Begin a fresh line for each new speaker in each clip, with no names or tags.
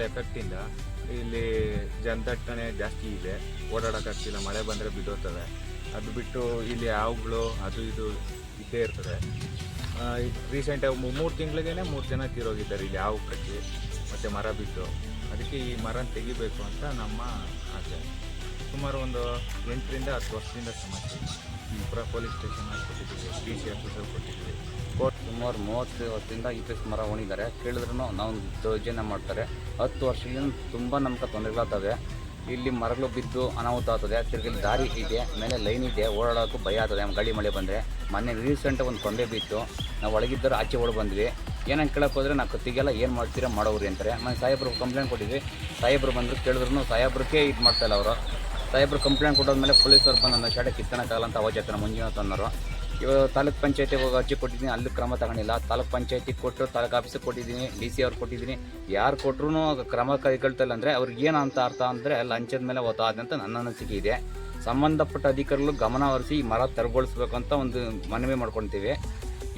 ಮರಗಳ ಎಫೆಕ್ಟಿಂದ ಇಲ್ಲಿ ಜನದಟ್ಟಣೆ ಜಾಸ್ತಿ ಇದೆ. ಓಡಾಡೋಕ್ಕಾಗ್ತಿಲ್ಲ ಮಳೆ ಬಂದರೆ ಬಿದ್ದೋಗ್ತವೆ ಅದು ಬಿಟ್ಟು ಇಲ್ಲಿ ಹಾವುಗಳು, ಅದು ಇದು ಇದ್ದೇ ಇರ್ತದೆ. ರೀಸೆಂಟಾಗಿ ಮೂರು ತಿಂಗಳಿಗೇ ಮೂರು ಜನ ತೀರೋಗಿದ್ದಾರೆ ಇಲ್ಲಿ ಹಾವು ಕಟ್ಟಿ, ಮತ್ತು ಮರ ಬಿದ್ದು. ಅದಕ್ಕೆ ಈ ಮರನ ತೆಗಿಬೇಕು ಅಂತ ನಮ್ಮ ಆಸೆ. ಸುಮಾರು ಒಂದು ಎಂಟರಿಂದ ಹತ್ತು ವರ್ಷದಿಂದ ಸಮಸ್ಯೆ ಪುರ ಪೊಲೀಸ್ ಸ್ಟೇಷನ್ ಕೊಟ್ಟಿದ್ದೀವಿ ಡಿ ಸಿ ಆಫೀಸಲ್ಲಿ ಕೊಟ್ಟಿದ್ದೀವಿ.
ಸುಮಾರು ಮೂವತ್ತು ವರ್ಷದಿಂದ ಈ ಪೀಸ್ ಮರ ಓಣಿದ್ದಾರೆ ಕೇಳಿದ್ರು ನಾವು ದೌರ್ಜನ್ಯ ಮಾಡ್ತಾರೆ. ಹತ್ತು ವರ್ಷದಿಂದ ತುಂಬ ನಮ್ಗೆ ತೊಂದರೆಗಳಾಗ್ತವೆ. ಇಲ್ಲಿ ಮರಗಳು ಬಿದ್ದು ಅನಾಹುತ ಆಗ್ತದೆ. ತಿರುಗಲಿ ದಾರಿ ಇದೆ. ಮೇಲೆ ಲೈನ್ ಇದೆ. ಓಡಾಡೋಕ್ಕೂ ಭಯ ಆಗ್ತದೆ. ನಮ್ಮ ಗಾಳಿ ಮಳೆ ಬಂದರೆ. ಮೊನ್ನೆ ರೀಸೆಂಟಾಗಿ ಒಂದು ಕೊಂಬೆ ಬಿತ್ತು. ನಾವು ಒಳಗಿದ್ದರೂ ಆಚೆ ಓಡ್ ಬಂದ್ವಿ. ಏನಂತ ಕೇಳಕ್ಕೆ ಹೋದರೆ ನಾವು ಕತ್ತಿಗೆಲ್ಲ ಏನು ಮಾಡ್ತೀರಾ ಮಾಡೋವ್ರಿ ಅಂತಾರೆ. ಮನೆ ಸಾಹೇಬ್ರು ಕಂಪ್ಲೇಂಟ್ ಕೊಟ್ಟಿದ್ವಿ. ಸಾಹೇಬ್ರು ಬಂದರು ಕೇಳಿದ್ರು ಸಾಹೇಬ್ರಿಗೆ ಇದು ಮಾಡ್ತಾಯಿಲ್ಲ ಅವರು. ಸಾಹೇಬ್ರು ಕಂಪ್ಲೇಂಟ್ ಕೊಟ್ಟೋದ್ಮೇಲೆ ಪೊಲೀಸರು ಬಂದು ನನ್ನ ಶಾಲೆ ಕಿತ್ತನಕ್ಕಾಗಲ್ಲ ಅಂತ ಅವಾಜ್ ಮಂಜುನಾಥ್ ಅನ್ನೋರು. ಇವಾಗ ತಾಲೂಕ್ ಪಂಚಾಯತಿಗೆ ಹೋಗಿ ಅರ್ಜಿ ಕೊಟ್ಟಿದ್ದೀನಿ, ಅಲ್ಲಿ ಕ್ರಮ ತಗೊಂಡಿಲ್ಲ. ತಾಲೂಕ್ ಪಂಚಾಯತಿಗೆ ಕೊಟ್ಟು ತಾಲೂಕ್ ಆಫೀಸಿಗೆ ಕೊಟ್ಟಿದ್ದೀನಿ, ಡಿ ಸಿ ಅವ್ರಿಗೆ ಕೊಟ್ಟಿದ್ದೀನಿ. ಯಾರು ಕೊಟ್ಟರು ಕ್ರಮ ಕೈಗೊಳ್ತಿಲ್ಲ ಅಂದರೆ ಅವ್ರಿಗೆ ಏನು ಅಂತ ಅರ್ಥ ಅಂದರೆ ಲಂಚದ ಮೇಲೆ ಒತ್ತಾದಂತ ನನ್ನ ಅನಿಸಿಕೆ ಇದೆ. ಸಂಬಂಧಪಟ್ಟ ಅಧಿಕಾರಿಗಳು ಗಮನ ಹರಿಸಿ ಮರ ತೆರವುಗೊಳಿಸ್ಬೇಕು ಅಂತ ಒಂದು ಮನವಿ ಮಾಡ್ಕೊತೀವಿ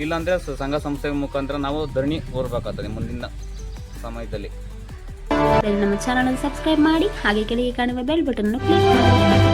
ಇಲ್ಲಾಂದರೆ ಸಂಘ ಸಂಸ್ಥೆ ಮುಖಾಂತರ ನಾವು ಧರಣಿ ಹೋರ್ಬೇಕಾಗ್ತದೆ ಮುಂದಿನ ಸಮಯದಲ್ಲಿ.
ನಮ್ಮ ಚಾನಲ್ ಅನ್ನು ಸಬ್ಸ್ಕ್ರೈಬ್ ಮಾಡಿ ಹಾಗೆ ಕೆಳಗೆ ಕಾಣುವ ಬೆಲ್ ಬಟನ್ ಕ್ಲಿಕ್ ಮಾಡಿ.